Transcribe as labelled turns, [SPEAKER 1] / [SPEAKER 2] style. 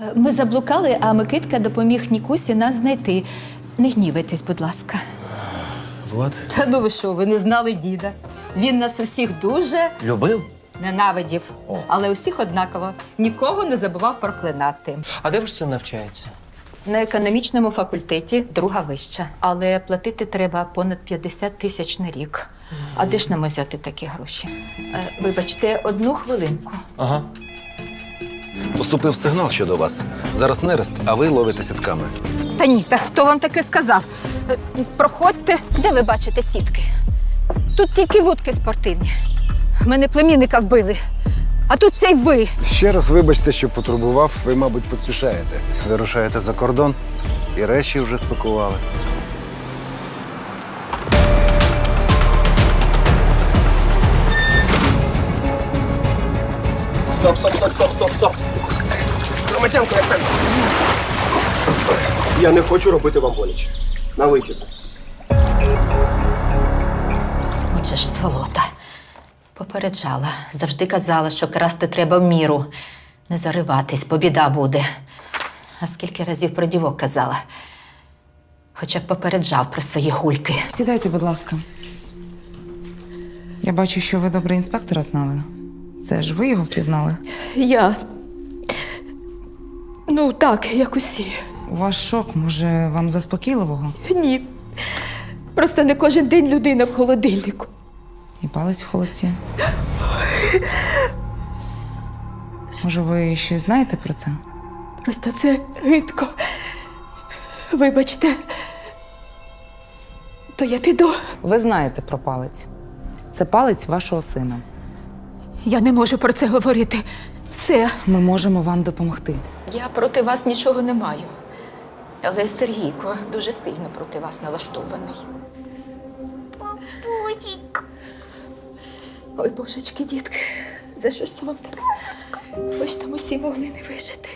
[SPEAKER 1] Е, Ми заблукали, а Микитка допоміг Нікусі нас знайти. Не гнівайтесь, будь ласка.
[SPEAKER 2] Влад?
[SPEAKER 1] Та ну ви що, ви не знали діда? Він нас усіх дуже
[SPEAKER 2] Любив?
[SPEAKER 1] ненавидів,
[SPEAKER 2] О.
[SPEAKER 1] але усіх однаково. Нікого не забував проклинати.
[SPEAKER 3] А де ж це навчається?
[SPEAKER 1] На економічному факультеті друга вища, але платити треба понад 50 тисяч на рік. А де ж нам взяти такі гроші? Е, вибачте, одну хвилинку.
[SPEAKER 3] Ага.
[SPEAKER 2] Поступив сигнал щодо вас. Зараз нерест, а ви ловите сітками.
[SPEAKER 1] Та ні, та хто вам таке сказав? Е, Проходьте, де ви бачите сітки? Тут тільки вудки спортивні. Мене племінника вбили. А тут ще й ви.
[SPEAKER 4] Ще раз вибачте, що потурбував, ви, мабуть, поспішаєте. Вирушаєте за кордон і речі вже спакували.
[SPEAKER 5] Стоп, стоп, стоп, стоп, стоп, стоп. Громадянко, я центр. Я не хочу робити вам боляче. На вихід.
[SPEAKER 1] Отже ж, сволота. Попереджала. Завжди казала, що красти треба в міру. Не зариватись, бо біда буде. А скільки разів про дівок казала. Хоча б попереджав про свої гульки.
[SPEAKER 6] Сідайте, будь ласка. Я бачу, що ви добре інспектора знали. Це ж ви його впізнали.
[SPEAKER 7] Я. Ну, так, як усі.
[SPEAKER 6] У вас шок, може, вам заспокійливого?
[SPEAKER 7] Ні. Просто не кожен день людина в холодильнику.
[SPEAKER 6] І палець в холодці. Може, ви щось знаєте про це?
[SPEAKER 7] Просто це гидко. Вибачте. То я піду.
[SPEAKER 6] Ви знаєте про палець. Це палець вашого сина.
[SPEAKER 7] Я не можу про це говорити. Все.
[SPEAKER 6] Ми можемо вам допомогти.
[SPEAKER 1] Я проти вас нічого не маю. Але Сергійко дуже сильно проти вас налаштований.
[SPEAKER 7] Ой, божечки, дітки, за що ж це вам так? Ви ж там усі могли не вижити.